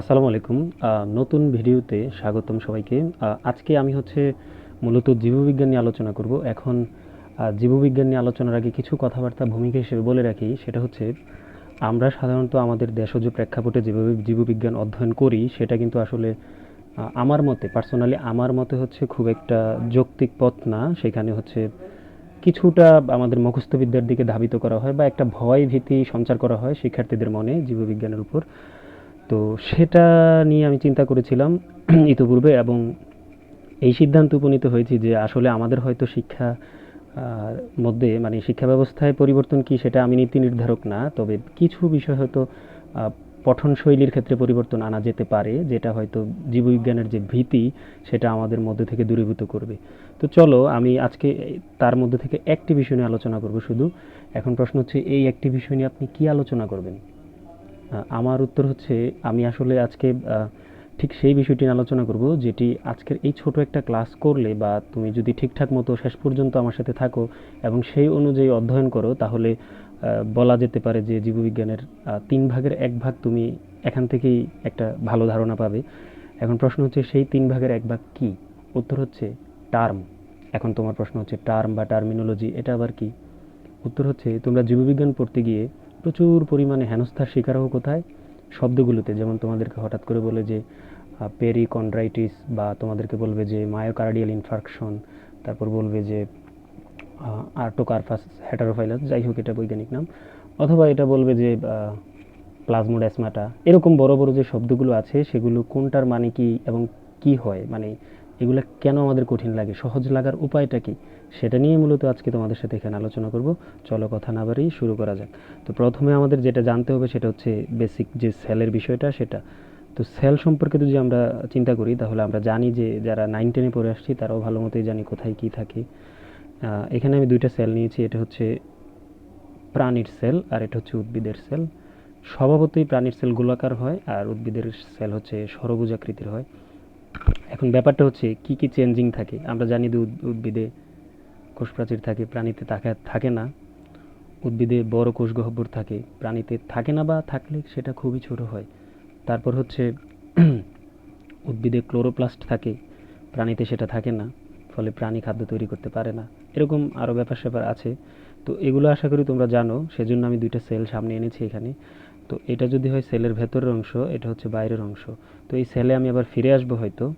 আসসালামু আলাইকুম। নতুন ভিডিওতে স্বাগতম সবাইকে। আজকে আমি হচ্ছে মূলত জীববিজ্ঞান নিয়ে আলোচনা করব। এখন জীববিজ্ঞান নিয়ে আলোচনার আগে কিছু কথাবার্তা ভূমিকা হিসেবে বলে রাখি। সেটা হচ্ছে, আমরা সাধারণত আমাদের দেশজ প্রেক্ষাপটে যেভাবে জীববিজ্ঞান অধ্যয়ন করি, সেটা কিন্তু আসলে আমার মতে পার্সোনালি আমার মতে হচ্ছে খুব একটা যৌক্তিক পথ না। সেখানে হচ্ছে কিছুটা আমাদের মুখস্থবিদ্যার দিকে ধাবিত করা হয় বা একটা ভয় ভীতি সঞ্চার করা হয় শিক্ষার্থীদের মনে জীববিজ্ঞানের উপর। তো সেটা নিয়ে আমি চিন্তা করেছিলাম ইতোপূর্বে এবং এই সিদ্ধান্ত উপনীত হয়েছি যে আসলে আমাদের হয়তো শিক্ষা মধ্যে মানে শিক্ষা ব্যবস্থায় পরিবর্তন কি সেটা আমি নীতি নির্ধারক না তবে কিছু বিষয় হয়তো আহ, পঠন শৈলীর ক্ষেত্রে পরিবর্তন আনা যেতে পারে যেটা হয়তো জীববিজ্ঞানের যে ভীতি সেটা আমাদের মধ্যে থেকে দূরীভূত করবে। তো চলো আমি আজকে তার মধ্যে থেকে একটি বিষয় নিয়ে আলোচনা করব শুধু। এখন প্রশ্ন হচ্ছে এই একটি বিষয় নিয়ে আপনি কি আলোচনা করবেন? আমার উত্তর হচ্ছে আমি আসলে আজকে ঠিক সেই বিষয়টি নিয়ে আলোচনা করব, যেটি আজকের এই ছোট একটা ক্লাস করলে বা তুমি যদি ঠিকঠাক মতো শেষ পর্যন্ত আমার সাথে থাকো এবং সেই অনুযায়ী অধ্যয়ন করো, তাহলে বলা যেতে পারে যে জীববিজ্ঞানের তিন ভাগের এক ভাগ তুমি এখান থেকেই একটা ভালো ধারণা পাবে। এখন প্রশ্ন হচ্ছে সেই তিন ভাগের এক ভাগ কি? উত্তর হচ্ছে টার্ম। এখন তোমার প্রশ্ন হচ্ছে টার্ম বা টার্মিনোলজি, এটা আবার কি? উত্তর হচ্ছে তোমরা জীববিজ্ঞান পড়তে গিয়ে প্রচুর পরিমাণে হেনস্থার শিকার হও কোথায়? শব্দগুলোতে, যেমন তোমাদেরকে হঠাৎ করে বলে যে পেরিকন্ড্রাইটিস বা তোমাদেরকে বলবে যে মায়োকার্ডিয়াল ইনফার্কশন তারপর বলবে যে আর্টোকার্পাস হেটারোফাইলাস যাই হোক এটা বৈজ্ঞানিক নাম। অথবা এটা বলবে যে প্লাজমোডেসমাটা এরকম বড় বড় যে শব্দগুলো আছে, সেগুলো কোনটার মানে কি এবং কি হয়? মানে এগুলো কেন আমাদের কঠিন লাগে? সহজ লাগার উপায়টা কি? সেটা নিয়ে মূলত আজকে তোমাদের সাথে এখানে আলোচনা করব। চলো কথা না বাড়িয়ে শুরু করা যাক। তো প্রথমে আমাদের যেটা জানতে হবে সেটা হচ্ছে বেসিক যে সেলের বিষয়টা, সেটা। তো সেল সম্পর্কে যদি আমরা চিন্তা করি, তাহলে আমরা জানি যে যারা নাইন টেনে পড়ে আসছি, তারাও ভালো মতোই জানি কোথায় কি থাকে। এখানে আমি দুইটা সেল নিয়েছি, এটা হচ্ছে প্রাণীর সেল আর এটা হচ্ছে উদ্ভিদের সেল স্বভাবতই প্রাণীর সেল গোলাকার হয় আর উদ্ভিদের সেল হচ্ছে সরবুজ আকৃতির হয়। এখন ব্যাপারটা হচ্ছে, কি কি চেঞ্জিং থাকে? আমরা জানি যে উদ- উদ্ভিদে কোষ প্রাচীর থাকে, প্রাণীতে থাকে না। উদ্ভিদে বড় কোষ গহ্বর থাকে, প্রাণীতে থাকে না বা থাকলে সেটা খুবই ছোট হয়। তারপর হচ্ছে, উদ্ভিদে ক্লোরোপ্লাস্ট থাকে, প্রাণীতে সেটা থাকে না, ফলে প্রাণী খাদ্য তৈরি করতে পারে না। এরকম আরও ব্যাপার স্যাপার আছে। তো এগুলো আশা করি তোমরা জানো, সেজন্য আমি দুইটা সেল সামনে এনেছি এখানে। তো এটা যদি হয় সেলের ভেতরের অংশ, এটা হচ্ছে বাইরের অংশ। তো এই সেলে আমি আবার ফিরে আসব হয়তো।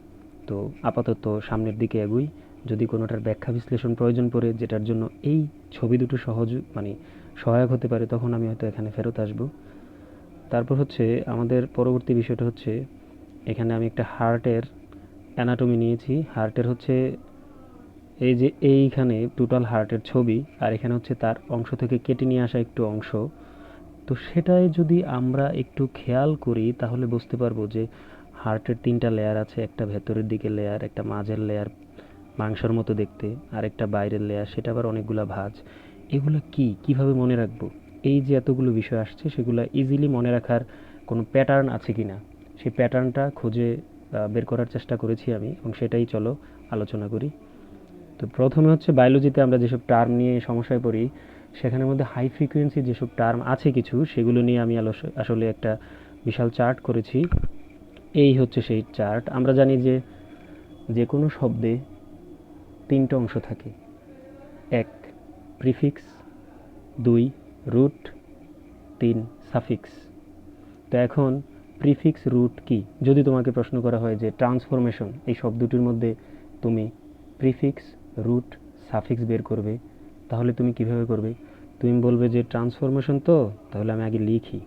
তো আপাতত সামনের দিকে এগুই। যদি কোনোটার ব্যাখ্যা বিশ্লেষণ প্রয়োজন পড়ে, যেটার জন্য এই ছবি দুটো সহজ মানে সহায়ক হতে পারে, তখন আমি হয়তো এখানে ফেরত আসব। তারপর হচ্ছে আমাদের পরবর্তী বিষয়টা হচ্ছে, এখানে আমি একটা হার্টের অ্যানাটমি নিয়েছি। হার্টের হচ্ছে এই যে এইখানে টোটাল হার্টের ছবি, আর এখানে হচ্ছে তার অংশ থেকে কেটে নিয়ে আসা একটু অংশ। তো সেটাই যদি আমরা একটু খেয়াল করি, তাহলে বুঝতে পারব যে হার্টের তিনটা লেয়ার আছে, একটা ভেতরের দিকে লেয়ার একটা মাঝের লেয়ার মাংসর মতো দেখতে, আর একটা বাইরের লেয়ার সেটা আবার অনেকগুলা ভাঁজ। এগুলো কি? কীভাবে মনে রাখব? এই যে এতগুলো বিষয় আসছে, সেগুলো ইজিলি মনে রাখার কোনো প্যাটার্ন আছে কি না সেই প্যাটার্নটা খুঁজে বের করার চেষ্টা করেছি আমি, এবং সেটাই চলো আলোচনা করি। তো প্রথমে হচ্ছে বায়োলজিতে আমরা যেসব টার্ম নিয়ে সমস্যায় পড়ি সেখানের মধ্যে হাই ফ্রিকোয়েন্সি যেসব টার্ম আছে কিছু, সেগুলো নিয়ে আমি আসলে একটা বিশাল চার্ট করেছি। এই হচ্ছে সেই চার্ট আমরা জানি যে যে কোনো শব্দে তিনটে অংশ থাকে। এক প্রিফিক্স দুই রুট তিন সাফিক্স তো এখন প্রিফিক্স রুট কি? যদি তোমাকে প্রশ্ন করা হয় যে ট্রান্সফরমেশন এই শব্দটির মধ্যে তুমি প্রিফিক্স রুট সাফিক্স বের করবে তাহলে তুমি কীভাবে করবে? তুমি বলবে যে ট্রান্সফরমেশন তো, তাহলে আমি আগে লিখি।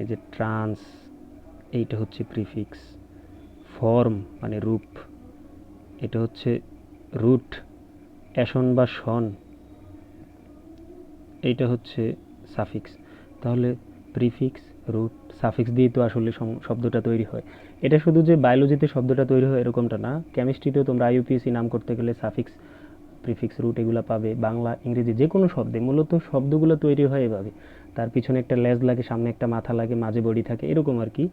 এই যে ট্রান্স এইটা হচ্ছে প্রিফিক্স ফর্ম মানে রূপ। এটা হচ্ছে রুট অ্যাসন বা শন এইটা হচ্ছে সাফিক্স তাহলে প্রিফিক্স রুট সাফিক্স দিয়ে তো আসলে শব্দটা তৈরি হয়। এটা শুধু যে বায়োলজিতে শব্দটা তৈরি হয় এরকমটা না কেমিস্ট্রিতেও তোমরা আইইউপিএসসি নাম করতে গেলে সাফিক্স প্রিফিক্স রুট এগুলো পাবে, বাংলা, ইংরেজি যে কোনো শব্দে, মূলত শব্দগুলো তৈরি হয় এভাবে। তার পিছনে একটা লেজ লাগে, সামনে একটা মাথা লাগে, মাঝে বডি থাকে, এরকম আর কি।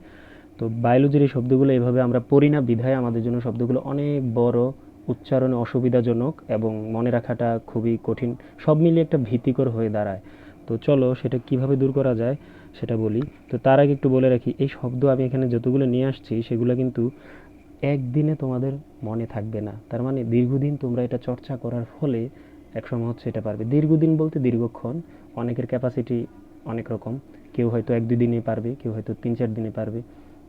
তো বায়োলজির এই শব্দগুলো এভাবে আমরা পড়ি না, বিধায় আমাদের জন্য শব্দগুলো অনেক বড়, উচ্চারণে অসুবিধাজনক এবং মনে রাখাটা খুবই কঠিন। সব মিলিয়ে একটা ভীতিকর হয়ে দাঁড়ায়। তো চলো, সেটা কীভাবে দূর করা যায় সেটা বলি। তো তার আগে একটু বলে রাখি, এই শব্দ আমি এখানে যতগুলো নিয়ে আসছি, সেগুলো কিন্তু একদিনে তোমাদের মনে থাকবে না। তার মানে দীর্ঘদিন তোমরা এটা চর্চা করার ফলে একসময় হচ্ছে এটা পারবে। দীর্ঘদিন বলতে দীর্ঘক্ষণ, অনেকের ক্যাপাসিটি অনেক রকম। কেউ হয়তো এক দুই দিনে পারবে, কেউ হয়তো তিন চার দিনে পারবে।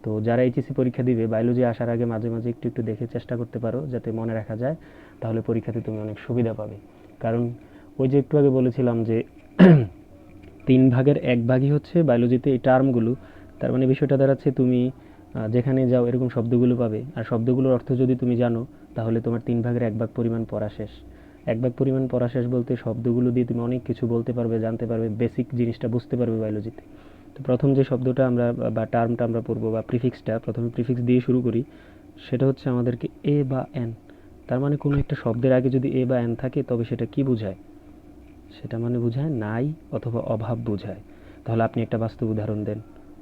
তো যারা এইচএসসি পরীক্ষা দিবে বায়োলজি আসার আগে মাঝে মাঝে একটু একটু দেখে চেষ্টা করতে পারো, যাতে মনে রাখা যায়। তাহলে পরীক্ষাতে তুমি অনেক সুবিধা পাবে। কারণ ওই যে একটু আগে বলেছিলাম যে তিন ভাগের এক ভাগই হচ্ছে বায়োলজিতে এই টার্মগুলো তার মানে বিষয়টা দাঁড়াচ্ছে তুমি যেখানে যাও এরকম শব্দগুলো পাবে। আর শব্দগুলোর অর্থ যদি তুমি জানো, তাহলে তোমার তিন ভাগের এক ভাগ পরিমাণ পড়া শেষ। এক ভাগ পরিমাণ পড়া শেষ বলতে শব্দগুলো দিয়ে তুমি অনেক কিছু বলতে পারবে, জানতে পারবে বেসিক জিনিসটা বুঝতে পারবে বায়োলজিতে তো প্রথম যে শব্দটা আমরা, বা টার্মটা আমরা পড়ব, বা প্রিফিক্সটা প্রথমে প্রিফিক্স দিয়ে শুরু করি, সেটা হচ্ছে আমাদেরকে এ বা এন তার মানে কোনো একটা শব্দের আগে যদি এ বা এন থাকে, তবে সেটা কি বোঝায়? সেটা মানে বোঝায় নাই অথবা অভাব বোঝায়। তাহলে আপনি একটা বাস্তব উদাহরণ দেন।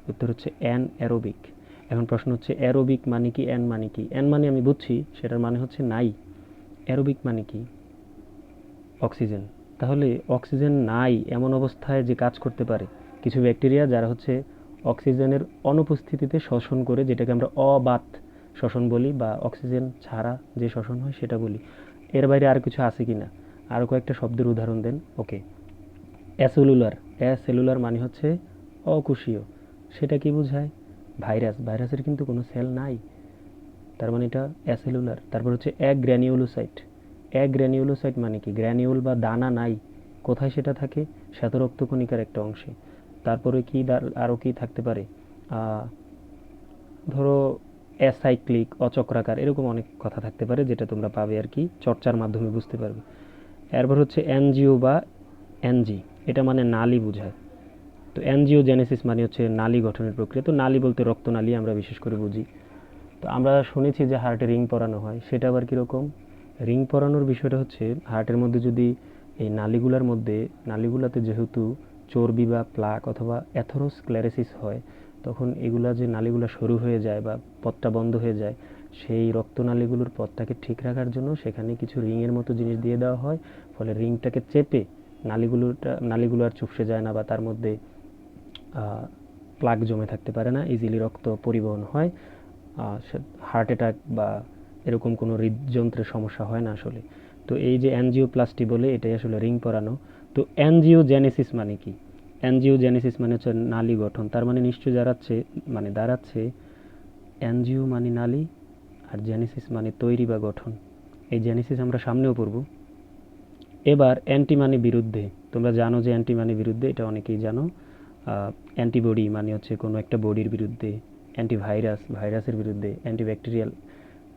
উত্তর হচ্ছে অ্যান অ্যারোবিক এখন প্রশ্ন হচ্ছে, অ্যারোবিক মানে কি অ্যান মানে কি? অ্যান মানে আমি বুঝছি, সেটার মানে হচ্ছে নাই। অ্যারোবিক মানে কি? অক্সিজেন। তাহলে অক্সিজেন নাই এমন অবস্থায় যে কাজ করতে পারে। কিছু ব্যাকটেরিয়া যারা হচ্ছে অক্সিজেনের অনুপস্থিতিতে শ্বসন করে, যেটাকে আমরা অবাত শ্বসন বলি বা অক্সিজেন ছাড়া যে শ্বসন হয় সেটা বলি। এর বাইরে আর কিছু আছে কি না? আরও কয়েকটা শব্দের উদাহরণ দেন। ওকে অ্যাসেলুলার। অ্যাসেলুলার মানে হচ্ছে অকুশীয়। সেটা কি বোঝায়? ভাইরাস, ভাইরাসের কিন্তু কোনো সেল নাই। তার মানে এটা অ্যাসেলুলার তারপর হচ্ছে এক গ্র্যানিউলোসাইট এক গ্র্যানিউলোসাইট মানে কি? গ্র্যানিউল বা দানা নাই। কোথায় সেটা থাকে? শ্বেতরক্তকণিকার একটা অংশে। তারপরে কি আরও কি থাকতে পারে? ধরো অ্যাসাইক্লিক অচক্রাকার, এরকম অনেক কথা থাকতে পারে যেটা তোমরা পাবে আর কি, চর্চার মাধ্যমে বুঝতে পারবে। এরপর হচ্ছে এনজিও বা এনজি এটা মানে নালী বোঝায়। তো এনজিও জেনেসিস মানে হচ্ছে নালী গঠনের প্রক্রিয়া। তো নালী বলতে রক্তনালী আমরা বিশেষ করে বুঝি। তো আমরা শুনেছি যে হার্টে রিং পরানো হয়। সেটা আবার কীরকম? রিং পরানোর বিষয়টা হচ্ছে হার্টের মধ্যে যদি এই নালীগুলার মধ্যে, নালীগুলাতে যেহেতু চর্বি বা প্লাক অথবা অ্যাথেরোস্ক্লেরোসিস হয়, তখন এগুলা যে নালীগুলা সরু হয়ে যায় বা পথটা বন্ধ হয়ে যায়, সেই রক্তনালীগুলোর পথটাকে ঠিক রাখার জন্য সেখানে কিছু রিংয়ের মতো জিনিস দিয়ে দেওয়া হয়। ফলে রিংটাকে চেপে নালীগুলোটা, নালীগুলো আর চুপসে যায় না বা তার মধ্যে প্লাক জমে থাকতে পারে না ইজিলি রক্ত পরিবহন হয়। হার্ট অ্যাটাক বা এরকম কোনো হৃদযন্ত্রের সমস্যা হয় না আসলে। তো এই যে এনজিও অ্যানজিওপ্লাস্টি বলে, এটাই আসলে রিং পরানো। তো অ্যানজিওজেনেসিস মানে কি? এনজিও অ্যানজিওজেনেসিস মানে হচ্ছে নালী গঠন। তার মানে নিশ্চয়ই দাঁড়াচ্ছে মানে দাঁড়াচ্ছে অ্যানজিও মানে নালী আর জেনেসিস মানে তৈরি বা গঠন। এই জেনেসিস আমরা সামনেও পড়ব। এবার অ্যান্টি মানে বিরুদ্ধে, তোমরা জানো যে অ্যান্টি মানে বিরুদ্ধে, এটা অনেকেই জানো। অ্যান্টিবডি মানে হচ্ছে কোনো একটা বডির বিরুদ্ধে অ্যান্টিভাইরাস ভাইরাসের বিরুদ্ধে অ্যান্টিব্যাকটেরিয়াল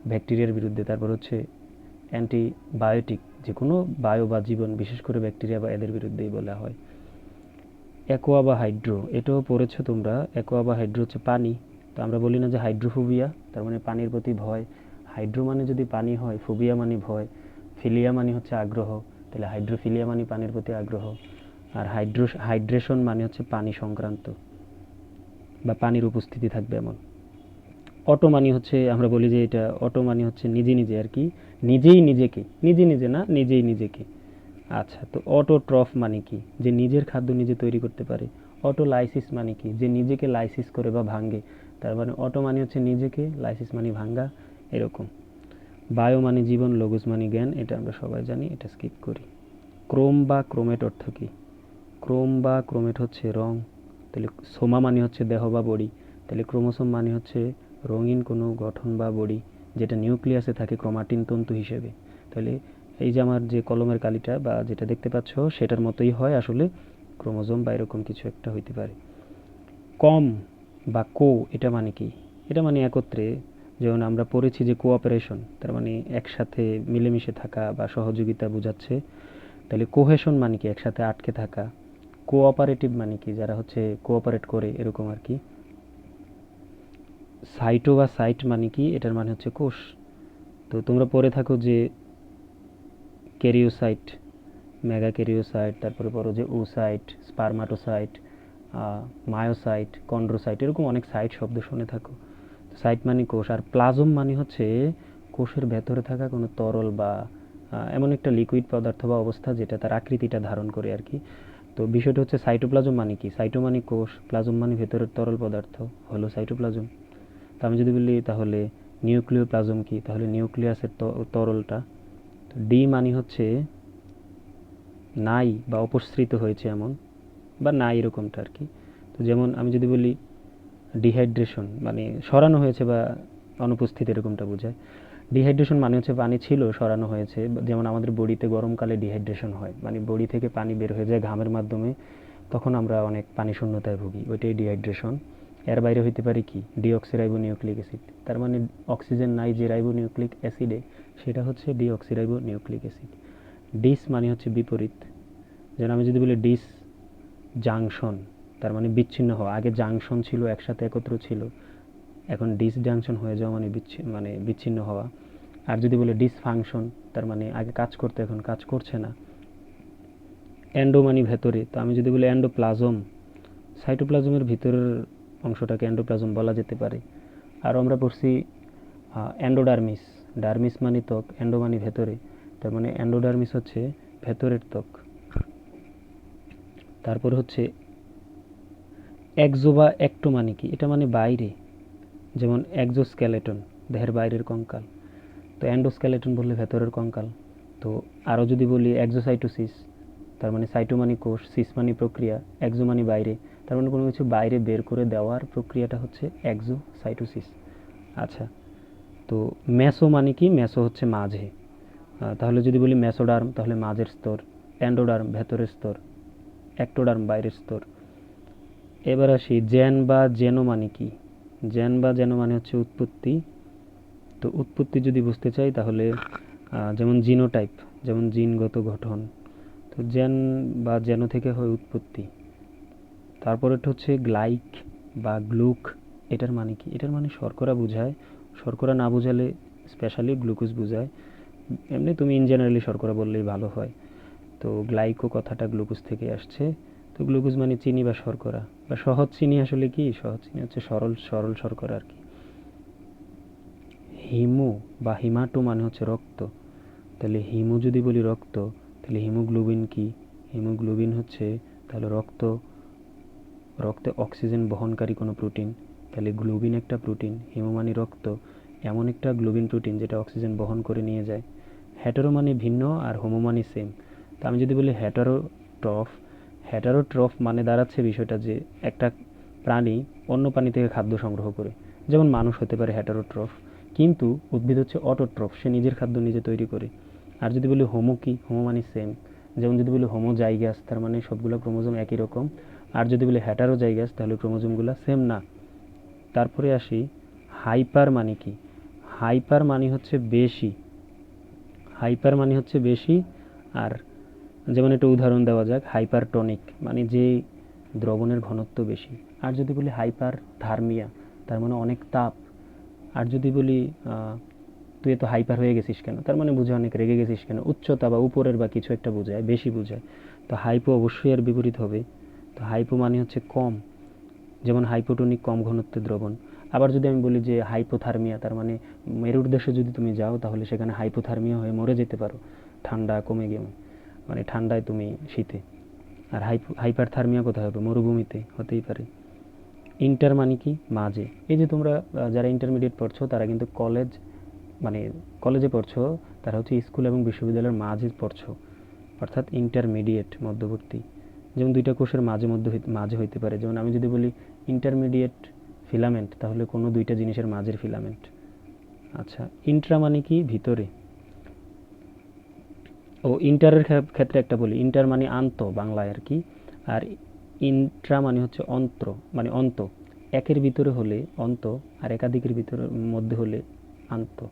ব্যাকটেরিয়ার বিরুদ্ধে, তারপর হচ্ছে অ্যান্টিবায়োটিক যে কোনো বায়ো বা জীবন, বিশেষ করে ব্যাকটেরিয়া বা এদের বিরুদ্ধেই বলা হয়। অ্যাকোয়া বা হাইড্রো এটাও পড়েছো তোমরা অ্যাকোয়া বা হাইড্রো হচ্ছে পানি। তো আমরা বলি না যে হাইড্রোফোবিয়া তার মানে পানির প্রতি ভয়। হাইড্রো মানে যদি পানি হয় ফোবিয়া মানে ভয়। ফিলিয়া মানে হচ্ছে আগ্রহ। তাহলে হাইড্রোফিলিয়া মানে পানির প্রতি আগ্রহ। আর হাইড্রো হাইড্রেশন মানে হচ্ছে পানি সংক্রান্ত বা পানির উপস্থিতি থাকবে এমন। অটো মানি হচ্ছে, আমরা বলি যে এটা অটো মানি হচ্ছে নিজে নিজে আর কি, নিজেই নিজেকে, নিজে নিজে না, নিজেই নিজেকে। আচ্ছা তো অটো ট্রফ মানে কি? যে নিজের খাদ্য নিজে তৈরি করতে পারে। অটো লাইসিস মানে কি? যে নিজেকে লাইসিস করে বা ভাঙ্গে তার মানে অটো মানে হচ্ছে নিজেকে লাইসিস মানে ভাঙ্গা এরকম। বায়ো মানে জীবন লঘুস মানে জ্ঞান, এটা আমরা সবাই জানি, এটা স্কিপ করি। ক্রোম বা ক্রোমেট অর্থ কী? ক্রোম বা ক্রোমেট হচ্ছে রং। তাহলে সোমা মানে হচ্ছে দেহ বা বডি। তাহলে ক্রোমোসোম মানে হচ্ছে রঙিন কোনো গঠন বা বডি, যেটা নিউক্লিয়াসে থাকে ক্রোমাটিন তন্তু হিসেবে। তাহলে এই যে আমার যে কলমের কালিটা বা যেটা দেখতে পাচ্ছ, সেটার মতোই হয় আসলে ক্রোমোজোম বা এরকম কিছু একটা হইতে পারে। কম বা কো, এটা মানে কি? এটা মানে একত্রে যেমন আমরা পড়েছি যে কোঅপারেশন, তার মানে একসাথে মিলেমিশে থাকা বা সহযোগিতা বোঝাচ্ছে। তাহলে কোহেশন মানে কি? একসাথে আটকে থাকা। কোঅপারেটিভ মানে কি? যারা হচ্ছে কোঅপারেট করে, এরকম আর কি। সাইটো বা সাইট মানে কি? এটার মানে হচ্ছে কোষ। তো তোমরা পড়ে থাকো যে ক্যারিওসাইট মেগা ক্যারিওসাইট তারপরে পড়ো যে ওসাইট, স্পারমাটোসাইট মায়োসাইট, কন্ড্রোসাইট, এরকম অনেক সাইট শব্দ শুনে থাকো। সাইট মানে কোষ। আর প্লাজম মানে হচ্ছে কোষের ভেতরে থাকা কোনো তরল বা এমন একটা লিকুইড পদার্থ বা অবস্থা যেটা তার আকৃতিটা ধারণ করে আর কি। তো বিষয়টা হচ্ছে সাইটোপ্লাজম মানে কি? সাইটো মানে কোষ প্লাজম মানে ভেতরের তরল পদার্থ হলো সাইটোপ্লাজম তা আমি যদি বলি তাহলে নিউক্লিয় প্লাজম কি? তাহলে নিউক্লিয়াসের তরলটা। তো ডি মানে হচ্ছে নাই বা অপসৃত হয়েছে এমন, বা নাই এরকমটা আর কি। তো যেমন আমি যদি বলি ডিহাইড্রেশন মানে সরানো হয়েছে বা অনুপস্থিত এরকমটা বোঝায়। ডিহাইড্রেশন মানে হচ্ছে পানি ছিল, সরানো হয়েছে। যেমন আমাদের বডিতে গরমকালে ডিহাইড্রেশন হয়। মানে বডি থেকে পানি বের হয়ে যায় ঘামের মাধ্যমে, তখন আমরা অনেক পানি শূন্যতায় ভুগি। ওইটাই ডিহাইড্রেশন এর বাইরে হইতে পারে কি? ডিঅক্সিরাইবো নিউক্লিক অ্যাসিড তার মানে অক্সিজেন নাই যে রাইবো নিউক্লিক অ্যাসিডে সেটা হচ্ছে ডিঅক্সিরাইবো নিউক্লিক অ্যাসিড ডিস মানে হচ্ছে বিপরীত। যেন আমি যদি বলি ডিস জাংশন তার মানে বিচ্ছিন্ন হওয়া। আগে জাংশন ছিল, একসাথে একত্র ছিল। এখন ডিস জাংশন হয়ে যাওয়া মানে বিচ্ছিন্ন মানে বিচ্ছিন্ন হওয়া। আর যদি বলে ডিসফাংশন তার মানে আগে কাজ করতে, এখন কাজ করছে না। অ্যান্ডো মানে ভেতরে, তো আমি যদি বলি অ্যান্ডোপ্লাজম সাইটোপ্লাজমের ভিতরের অংশটাকে অ্যান্ডোপ্লাজম বলা যেতে পারে। আর আমরা পড়ছি অ্যান্ডোডার্মিস ডার্মিস মানে ত্বক অ্যান্ডো মানে ভেতরে। তার মানে অ্যান্ডোডার্মিস হচ্ছে ভেতরের ত্বক। তারপর হচ্ছে একজো বা একটো মানে কি? এটা মানে বাইরে। যেমন একজোস্কেলেটন দেহের বাইরের কঙ্কাল। তো অ্যান্ডোস্কেলেটন বললে ভেতরের কঙ্কাল। তো আরও যদি বলি একজোসাইটোসিস তার মানে সাইটোমানি কোষ সিসমানি প্রক্রিয়া একজোমানি বাইরে, তার মানে কোনো কিছু বাইরে বের করে দেওয়ার প্রক্রিয়াটা হচ্ছে একজোসাইটোসিস আচ্ছা তো মেসো মানে কি? মেসো হচ্ছে মাঝে। তাহলে যদি বলি মেসোডার্ম তাহলে মাঝের স্তর অ্যান্ডোডার্ম ভেতরের স্তর অ্যাক্টোডার্ম বাইরের স্তর। এবার আসি জেন বা জেনো মানে কি? জেন বা জেনো মানে হচ্ছে উৎপত্তি। তো উৎপত্তি যদি বুঝতে চাই তাহলে যেমন জিনোটাইপ, যেমন জিনগত গঠন, তো জেন বা জেনো থেকে হয় উৎপত্তি। তারপরেটা হচ্ছে গ্লাইক বা গ্লুক, এটার মানে কি? এটার মানে শর্করা বোঝায়। শর্করা না বোঝালে স্পেশালি গ্লুকোজ বোঝায়। এমনি তুমি ইন জেনারেলি শর্করা বললেই ভালো হয়। তো গ্লাইকো কথাটা গ্লুকোজ থেকে আসছে। তো গ্লুকোজ মানে চিনি বা শর্করা। বা সহজ চিনি আসলে কি? সহজ চিনি হচ্ছে সরল সরল শর্করা আর কি। হিমো বা হিমাটো মানে হচ্ছে রক্ত। তাহলে হিমো যদি বলি রক্ত, তাহলে হিমোগ্লোবিন কি? হিমোগ্লোবিন হচ্ছে তাহলে রক্ত, রক্তে অক্সিজেন বহনকারী কোনো প্রোটিন। তাহলে গ্লোবিন একটা প্রোটিন, হিমো মানে রক্ত। এমন একটা গ্লোবিন প্রোটিন যেটা অক্সিজেন বহন করে নিয়ে যায়। হ্যাটারো মানে ভিন্ন আর হোমো মানে সেম। তো আমি যদি বলি হ্যাটারোট্রফ হ্যাটারোট্রফ মানে দাঁড়াচ্ছে বিষয়টা যে একটা প্রাণী অন্য প্রাণী থেকে খাদ্য সংগ্রহ করে। যেমন মানুষ হতে পারে হ্যাটারোট্রফ কিন্তু উদ্ভিদ হচ্ছে অটোট্রফ সে নিজের খাদ্য নিজে তৈরি করে। আর যদি বলি হোমো কি, হোমো মানে সেম যেমন যদি বলি হোমো জাইগাস, তার মানে সবগুলো ক্রোমোজোম একই রকম। আর যদি বলি হ্যাটারো জাইগাস, তাহলে ক্রোমোজোমগুলো সেম না। তারপরে আসি, হাইপার মানে কি? হাইপার মানে হচ্ছে বেশি। হাইপার মানে হচ্ছে বেশি, আর যেমন একটা উদাহরণ দেওয়া যাক হাইপারটনিক মানে যে দ্রবণের ঘনত্ব বেশি। আর যদি বলি হাইপার থার্মিয়া তার মানে অনেক তাপ। আর যদি বলি তুই এত হাইপার হয়ে গেছিস কেন? তার মানে বুঝে অনেক রেগে গেছিস কেন? উচ্চতা বা উপরের বা কিছু একটা বোঝায়, বেশি বোঝায়। তো হাইপো অবশ্যই আর বিপরীত হবে। তো হাইপো মানে হচ্ছে কম, যেমন হাইপোটনিক কম ঘনত্বের দ্রবণ। আবার যদি আমি বলি যে হাইপোথার্মিয়া তার মানে মেরুর দেশে যদি তুমি যাও, তাহলে সেখানে হাইপোথার্মিয়া হয়ে মরে যেতে পারো। ঠান্ডা কমে গিয়ে মানে ঠান্ডায় তুমি শীতে। আর হাইপো, হাইপারথার্মিয়া কোথায় হবে? মরুভূমিতে হতেই পারে। ইন্টার মানে কি? মাঝে। এই যে তোমরা যারা ইন্টারমিডিয়েট পড়ছো, তারা কিন্তু কলেজ মানে কলেজে পড়ছো, তারা হচ্ছে স্কুল এবং বিশ্ববিদ্যালয়ের মাঝে পড়ছো। অর্থাৎ ইন্টারমিডিয়েট মধ্যবর্তী। যেমন দুইটা কোষের মাঝে মধ্যে মাঝে হইতে পারে। যেমন আমি যদি বলি ইন্টারমিডিয়েট ফিলামেন্ট তাহলে কোনো দুইটা জিনিসের মাঝের ফিলামেন্ট আচ্ছা ইন্ট্রা মানে কি? ভিতরে। ও ইন্টারের ক্ষে- ক্ষেত্রে একটা বলি, ইন্টার মানে আন্ত বাংলায় আর কি, আর ইন্ট্রা মানে হচ্ছে অন্ত্র মানে অন্ত। একের ভিতরে হলে অন্ত, আর একাধিকের ভিতরে, মধ্যে হলে আন্ত।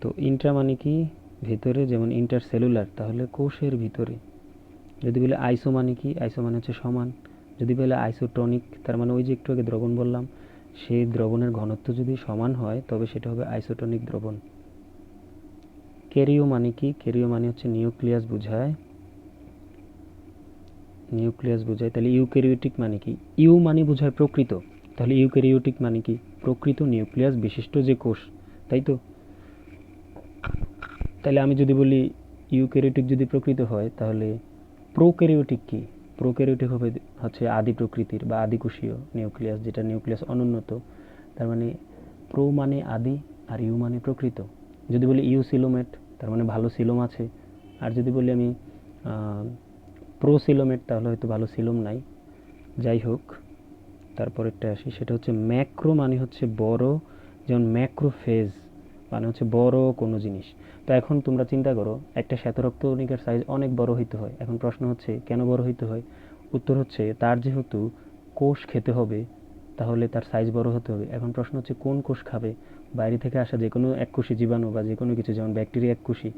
তো ইন্ট্রা মানে কি? ভিতরে যেমন ইন্টার সেলুলার তাহলে কোষের ভিতরে। যদি বলে আইসো মানে কি? আইসো মানে হচ্ছে সমান। যদি বলে আইসোটনিক, তার মানে ওই যে একটু আগে দ্রবণ বললাম, সেই দ্রবণের ঘনত্ব যদি সমান হয়, তবে সেটা হবে আইসোটনিক দ্রবণ। ক্যারিও মানে কি? ক্যারিও মানে হচ্ছে নিউক্লিয়াস বোঝায়। নিউক্লিয়াস বোঝায়। তাহলে ইউক্যারিওটিক মানে কি? ইউ মানে বোঝায় প্রকৃত। তাহলে ইউক্যারিওটিক মানে কি? প্রকৃত নিউক্লিয়াস বিশিষ্ট যে কোষ, তাই তো? তাহলে আমি যদি বলি ইউক্যারিওটিক যদি প্রকৃত হয়, তাহলে প্রোক্যারিওটিক কি? প্রোক্যারিওটিক হবে হচ্ছে আদি প্রকৃতির বা আদিকোষীয় নিউক্লিয়াস, যেটা নিউক্লিয়াস অনুন্নত। তার মানে প্রো মানে আদি আর ইউ মানে প্রকৃত। যদি বলি ইউ সিলোমেট তার মানে ভালো সিলোম আছে। আর যদি বলি আমি প্রো সিলোমেট তাহলে হয়তো ভালো সিলোম নাই। যাই হোক তারপরেরটা আসি। সেটা হচ্ছে ম্যাক্রো মানে হচ্ছে বড়, যেমন ম্যাক্রোফেজ মানে হচ্ছে বড় কোনো জিনিস। তো এখন তোমরা চিন্তা করো, একটা শ্বেতরক্ত কণিকার সাইজ অনেক বড় হইতে হয়। এখন প্রশ্ন হচ্ছে, কেন বড় হইতে হয়? উত্তর হচ্ছে, তার যেহেতু কোষ খেতে হবে, তাহলে তার সাইজ বড় হতে হবে। এখন প্রশ্ন হচ্ছে, কোন কোষ খাবে? বাইরে থেকে আসা যে কোনো এককোষী জীবাণু বা যে কোনো কিছু, যেমন ব্যাকটেরিয়া এককোষী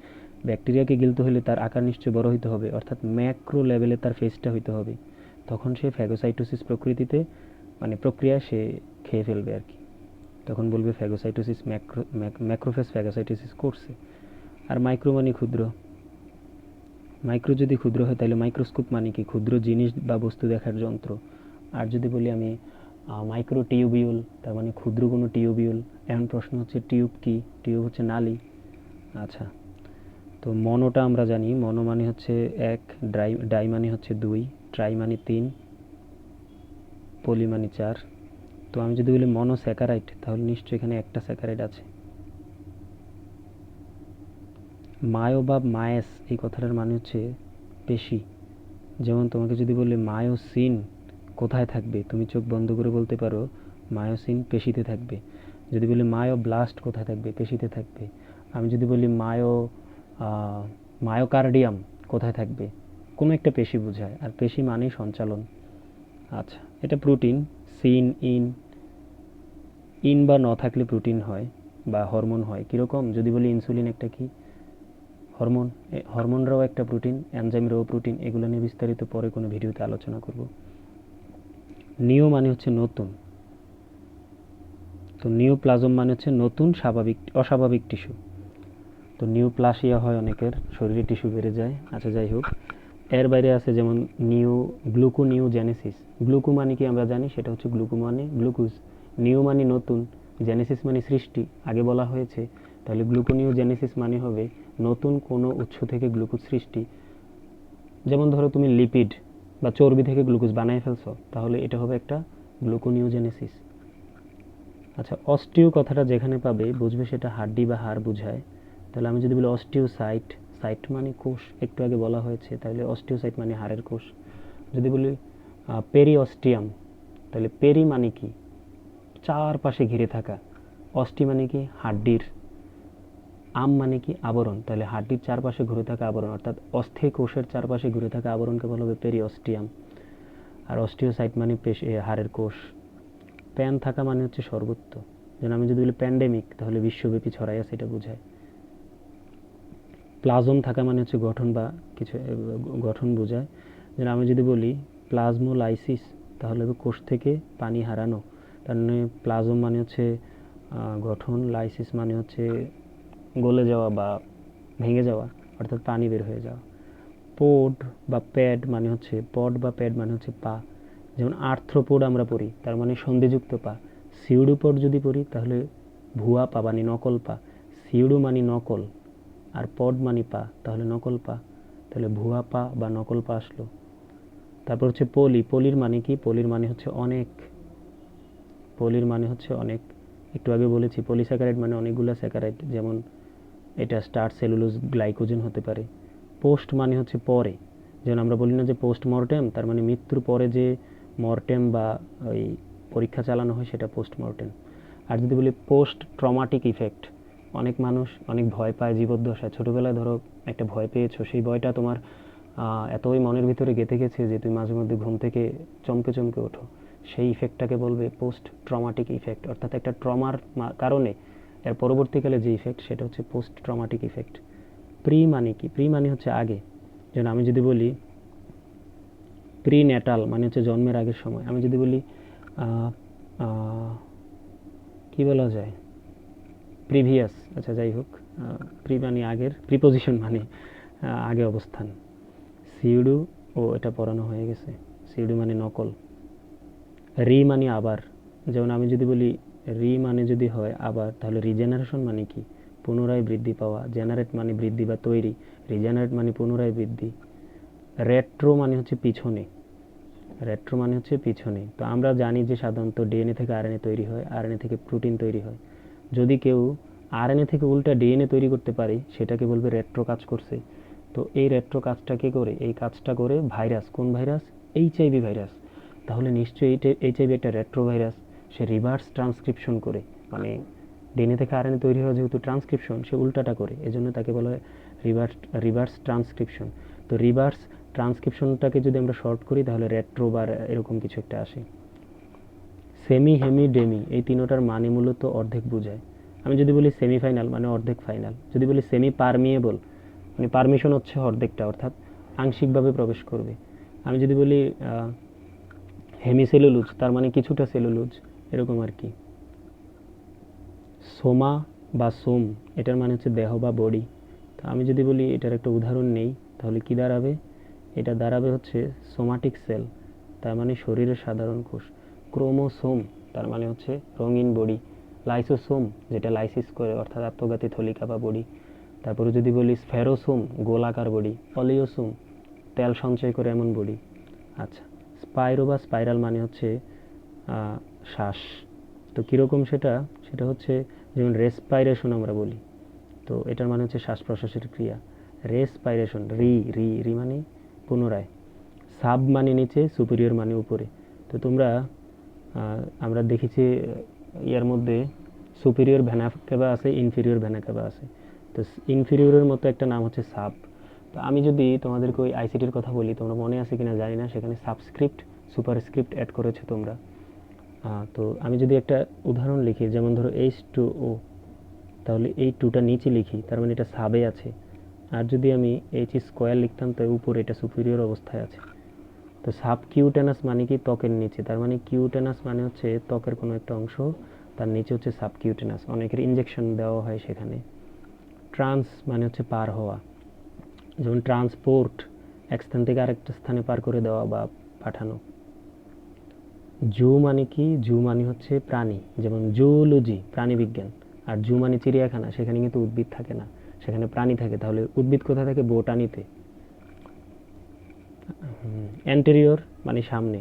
ব্যাকটেরিয়াকে গিলতে হলে তার আকার নিশ্চয় বড় হইতে হবে, অর্থাৎ ম্যাক্রো লেভেলে তার ফেসটা হইতে হবে। তখন সে ফ্যাগোসাইটোসিস প্রকৃতিতে মানে প্রক্রিয়া সে খেয়ে ফেলবে আর কি। তখন বলবে ফ্যাগোসাইটোসিস ম্যাক্রো ম্যাক্রোফেস ফ্যাগোসাইটোসিস করছে। আর মাইক্রো মানে ক্ষুদ্র। মাইক্রো যদি ক্ষুদ্র হয়, তাহলে মাইক্রোস্কোপ মানে কি? ক্ষুদ্র জিনিস বা বস্তু দেখার যন্ত্র। আর যদি বলি আমি মাইক্রো টিউবিউল তার মানে ক্ষুদ্র কোনো টিউবিউল এখন প্রশ্ন হচ্ছে টিউব কি? টিউব হচ্ছে নালি। আচ্ছা তো মনোটা আমরা জানি। মনো মানে হচ্ছে এক ড্রাই ডাই মানে হচ্ছে দুই ট্রাই মানে তিন পলি মানে চার। তো আমি যদি বলি মনো স্যাকারাইট তাহলে নিশ্চয়ই এখানে একটা স্যাকারাইট আছে। মায়ো বা মায়েস, এই কথাটার মানে হচ্ছে পেশি। যেমন তোমাকে যদি বলি মায়োসিন কোথায় থাকবে? তুমি চোখ বন্ধ করে বলতে পারো, মায়োসিন পেশিতে থাকবে। যদি বলি মায়ো ব্লাস্ট কোথায় থাকবে? পেশিতে থাকবে। আমি যদি বলি মায়ো মায়োকার্ডিয়াম কোথায় থাকবে? কোনো একটা পেশি বোঝায়। আর পেশি মানেই সঞ্চালন। আচ্ছা এটা প্রোটিন, সিন, ইন। ইন বা ন থাকলে প্রোটিন হয় বা হরমোন হয়। কীরকম? যদি বলি ইনসুলিন একটা কি? হরমোন হরমোনরাও একটা প্রোটিন, অ্যানজাইমরাও প্রোটিন। এগুলো নিয়ে বিস্তারিত পরে কোনো ভিডিওতে আলোচনা করব। নিও মানে হচ্ছে নতুন। তো নিউ প্লাজম মানে হচ্ছে নতুন স্বাভাবিক, অস্বাভাবিক টিস্যু। তো নিউ প্লাসিয়া হয় অনেকের, শরীরে টিস্যু বেড়ে যায়। আচ্ছা যাই হোক। এর বাইরে আছে যেমন new gluco new genesis gluco মানে কি আমরা জানি? সেটা হচ্ছে গ্লুকো মানে গ্লুকোজ। নিউ মানে নতুন, জেনেসিস মানে সৃষ্টি। আগে বলা হয়েছে, তাহলে গ্লুকোনিও জেনেসিস মানে হবে নতুন কোনো উৎস থেকে গ্লুকোজ সৃষ্টি। যেমন ধরো তুমি লিপিড বা চর্বি থেকে গ্লুকোজ বানায় ফেলছো, তাহলে এটা হবে একটা গ্লুকোনিওজেনেসিস। আচ্ছা অস্টিও কথাটা যেখানে পাবে, বুঝবে সেটা হাড্ডি বা হাড় বোঝায়। তাহলে আমি যদি বলি অস্টিও সাইট মানে কোষ, একটু আগে বলা হয়েছে, তাহলে অস্টিওসাইট মানে হাড়ের কোষ। যদি বলি পেরি অস্টিয়াম তাহলে পেরি মানে কি? চারপাশে ঘিরে থাকা। অস্টি মানে কি? হাড্ডির। আম মানে কি আবরণ? তাহলে হাড্ডির চারপাশে ঘুরে থাকা আবরণ, অর্থাৎ অস্থি কোষের চারপাশে ঘুরে থাকা আবরণকে বলা হবে পেরি অস্টিয়াম আর অস্টিওসাইট মানে পেশ হাড়ের কোষ। প্যান থাকা মানে হচ্ছে সর্বত্র যেন আমি যদি বলি প্যান্ডেমিক তাহলে বিশ্বব্যাপী ছড়াই আছে এটা বোঝায়। প্লাজম থাকা মানে হচ্ছে গঠন বা কিছু গঠন বোঝায়। যেন আমি যদি বলি প্লাজমোলাইসিস তাহলে কোষ থেকে পানি হারানো। তার মানে প্লাজম মানে হচ্ছে গঠন লাইসিস মানে হচ্ছে গলে যাওয়া বা ভেঙে যাওয়া, অর্থাৎ পানি বের হয়ে যাওয়া। পোড বা প্যাড মানে হচ্ছে পড বা প্যাড মানে হচ্ছে পা। যেমন আর্থ্রোপোড আমরা পড়ি, তার মানে সন্ধিযুক্ত পা। সিউডোপড যদি পড়ি, তাহলে ভুয়া পা মানে নকল পা। সিউডো মানে নকল, আর পড মানে পা, তাহলে নকল পা। তাহলে ভুয়া পা বা নকল পা আসলো। তারপর হচ্ছে পলি, পলির মানে কি? পলির মানে হচ্ছে অনেক। পলির মানে হচ্ছে অনেক। একটু আগে বলেছি, পলিস্যাকারাইড মানে অনেকগুলো স্যাকারাইড, যেমন এটা স্টার সেলুলোজ গ্লাইকোজেন হতে পারে। পোস্ট মানে হচ্ছে পরে। যেমন আমরা বলি না যে পোস্ট মর্টেম তার মানে মৃত্যুর পরে যে মর্টেম বা ওই পরীক্ষা চালানো হয় সেটা পোস্ট মর্টেম আর যদি বলি পোস্ট ট্রমাটিক ইফেক্ট, অনেক মানুষ অনেক ভয় পায় জীবদ্দশায়। ছোটোবেলায় ধরো একটা ভয় পেয়েছ, সেই ভয়টা তোমার এতই মনের ভিতরে গেঁথে গেছে যে তুমি মাঝে মধ্যে ঘুম থেকে চমকে চমকে ওঠো। সেই ইফেক্টটাকে বলবে পোস্ট ট্রমাটিক ইফেক্ট। অর্থাৎ একটা ট্রমার কারণে এর পরবর্তীকালে যে ইফেক্ট সেটা হচ্ছে পোস্ট ট্রমাটিক ইফেক্ট প্রি মানে কি? প্রি মানে হচ্ছে আগে। যেন আমি যদি বলি প্রি ন্যাটাল মানে হচ্ছে জন্মের আগের সময়। আমি যদি বলি কি বলা যায়? প্রিভিয়াস আচ্ছা যাই হোক প্রি মানে আগের প্রিপোজিশন মানে আগে অবস্থান। সিউডু ও এটা পড়ানো হয়ে গেছে। সিউডু মানে নকল। রি মানে আবার। যেমন আমি যদি বলি রি মানে যদি হয় আবার, তাহলে রিজেনারেশন মানে কি? পুনরায় বৃদ্ধি পাওয়া জেনারেট মানে বৃদ্ধি বা তৈরি রিজেনারেট মানে পুনরায় বৃদ্ধি। রেট্রো মানে হচ্ছে পিছনে। রেট্রো মানে হচ্ছে পিছনে। তো আমরা জানি যে সাধারণত ডিএনএ থেকে আরএনএ তৈরি হয় আরএনএ থেকে প্রোটিন তৈরি হয়। যদি কেউ আরএনএ থেকে উল্টা ডিএনএ তৈরি করতে পারে, সেটাকে বলবে রেট্রো কাজ করছে। তো এই রেট্রো কাজটা কে করে? এই কাজটা করে ভাইরাস। কোন ভাইরাস? HIV virus. তাহলে নিশ্চয়ই এইচআইভি একটা রেট্রো ভাইরাস। সে রিভার্স ট্রান্সক্রিপশন করে। মানে ডিএনএ থেকে আরএনএ তৈরি হওয়া যেহেতু ট্রান্সক্রিপশন সে উল্টাটা করে। এজন্য তাকে বলা হয় রিভার্স রিভার্স ট্রান্সক্রিপশন তো রিভার্স ট্রান্সক্রিপশনটাকে যদি আমরা শর্ট করি, তাহলে রেট্রো বা এরকম কিছু একটা আসে। সেমি হেমি ডেমি এই তিনোটার মানে মূলত অর্ধেক বোঝায়। আমি যদি বলি সেমিফাইনাল মানে অর্ধেক ফাইনাল যদি বলি সেমি পারমিয়েবল মানে পারমিশন হচ্ছে অর্ধেকটা, অর্থাৎ আংশিকভাবে প্রবেশ করবে। আমি যদি বলি হেমিসেলুলুজ তার মানে কিছুটা সেলুলুজ এরকম আর কি। সোমা বা সোম, এটার মানে হচ্ছে দেহ বা বডি। তো আমি যদি বলি এটার একটা উদাহরণ নেই, তাহলে কি দাঁড়াবে? এটা দাঁড়াবে হচ্ছে সোমাটিক সেল তার মানে শরীরের সাধারণ কোষ। ক্রোমোসোম, তার মানে হচ্ছে রঙিন বডি। লাইসোসোম, যেটা লাইসিস করে, অর্থাৎ আত্মঘাতী থলিকা বা বডি। তারপরে যদি বলি স্ফেরোসোম, গোলাকার বডি। অলিওসোম, তেল সঞ্চয় করে এমন বডি। আচ্ছা স্পাইরো বা স্পাইরাল মানে হচ্ছে শ্বাস। তো কীরকম সেটা? সেটা হচ্ছে, যেমন রেসপাইরেশন আমরা বলি, তো এটার মানে হচ্ছে শ্বাস প্রশ্বাসের ক্রিয়া। রেসপাইরেশন রি রি রি মানে পুনরায়। সাব মানে নিচে সুপিরিয়র মানে উপরে। তো তোমরা আমরা দেখেছি, ইয়ার মধ্যে সুপিরিয়র ভ্যানাকাবা আছে ইনফিরিয়র ভ্যানাকাবা আছে। তো ইনফিরিয়রের মতো একটা নাম হচ্ছে সাব। তো আমি যদি তোমাদেরকে ওই আইসিটির কথা বলি, তোমরা মনে আছে কিনা জানি না, সেখানে সাবস্ক্রিপ্ট সুপারস্ক্রিপ্ট অ্যাড করেছ তোমরা। তো আমি যদি একটা উদাহরণ লিখি, যেমন ধরো এইচ টু ও তাহলে এই টুটা নিচে লিখি, তার মানে এটা সাবে আছে। আর যদি আমি এইচ স্কোয়ার লিখতাম তো উপরে এটা সুপিরিয়র অবস্থায় আছে। তো সাব কিউটেনাস মানে কি? ত্বকের নিচে। তার মানে কিউটেনাস মানে হচ্ছে ত্বকের কোনো একটা অংশ, তার নিচে হচ্ছে সাব কিউটেনাস অনেকের ইঞ্জেকশন দেওয়া হয় সেখানে। ট্রান্স মানে হচ্ছে পার হওয়া। যেমন ট্রান্সপোর্ট এক স্থান থেকে আরেকটা স্থানে পার করে দেওয়া বা পাঠানো। জু মানে কি? জু মানে হচ্ছে প্রাণী। যেমন জুলজি প্রাণী বিজ্ঞান আর জু মানে চিড়িয়াখানা, সেখানে কিন্তু উদ্ভিদ থাকে না। সেখানে প্রাণী থাকে। তাহলে উদ্ভিদ কোথায় থাকে? বোটানিতে। অ্যান্টেরিয়র মানে সামনে।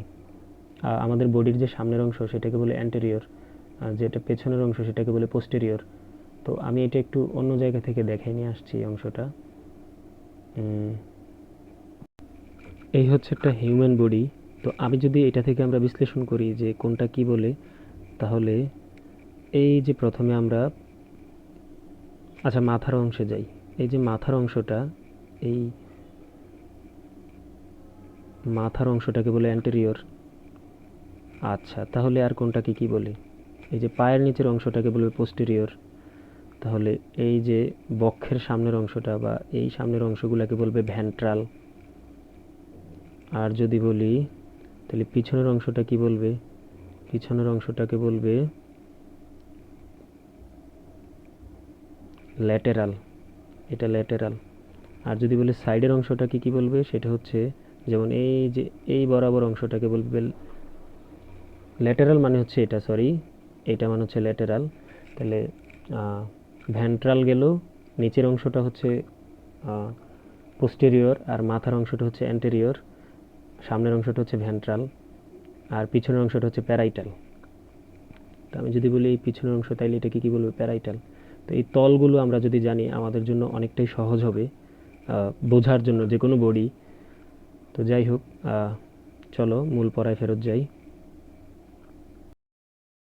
আমাদের বডির যে সামনের অংশ, সেটাকে বলে অ্যান্টেরিয়র যেটা পেছনের অংশ, সেটাকে বলে পোস্টেরিয়র তো আমি এটা একটু অন্য জায়গা থেকে দেখে নিয়ে আসছি অংশটা। এই হচ্ছে একটা হিউম্যান বডি তো আমি যদি এটা থেকে আমরা বিশ্লেষণ করি যে কোনটা কি বলে, তাহলে এই যে প্রথমে আমরা আচ্ছা মাথার অংশে যাই। এই যে মাথার অংশটা, এই মাথার অংশটাকে বলে অ্যান্টেরিয়র আচ্ছা তাহলে আর কোনটাকে কি বলে? এই যে পায়ের নিচের অংশটাকে বলবে পোস্টেরিয়র তাহলে এই যে বক্ষের সামনের অংশটা বা এই সামনের অংশগুলোকে বলবে ভ্যান্ট্রাল আর যদি বলি তাহলে পিছনের অংশটা কি বলবে? পিছনের অংশটাকে বলবে ল্যাটেরাল এটা ল্যাটেরাল আর যদি বলে সাইডের অংশটাকে কি বলবে? সেটা হচ্ছে যেমন এই যে, এই বরাবর অংশটাকে বলবে ল্যাটেরাল মানে হচ্ছে এটা সরি এটা মানে হচ্ছে ল্যাটেরাল তাহলে ভ্যান্ট্রাল গেল, নিচের অংশটা হচ্ছে পোস্টেরিয়র আর মাথার অংশটা হচ্ছে অ্যান্টেরিয়র সামনের অংশটা হচ্ছে ভ্যান্ট্রাল আর পিছনের অংশটা হচ্ছে প্যারাইটাল। তো আমি যদি বলি এই পিছনের অংশ, তাইলে এটাকে কী বলব? প্যারাইটাল। তো এই তলগুলো আমরা যদি জানি, আমাদের জন্য অনেকটাই সহজ হবে বোঝার জন্য যে কোনো বডি। তো যাই হোক চলো মূল পড়ায় ফেরত যাই।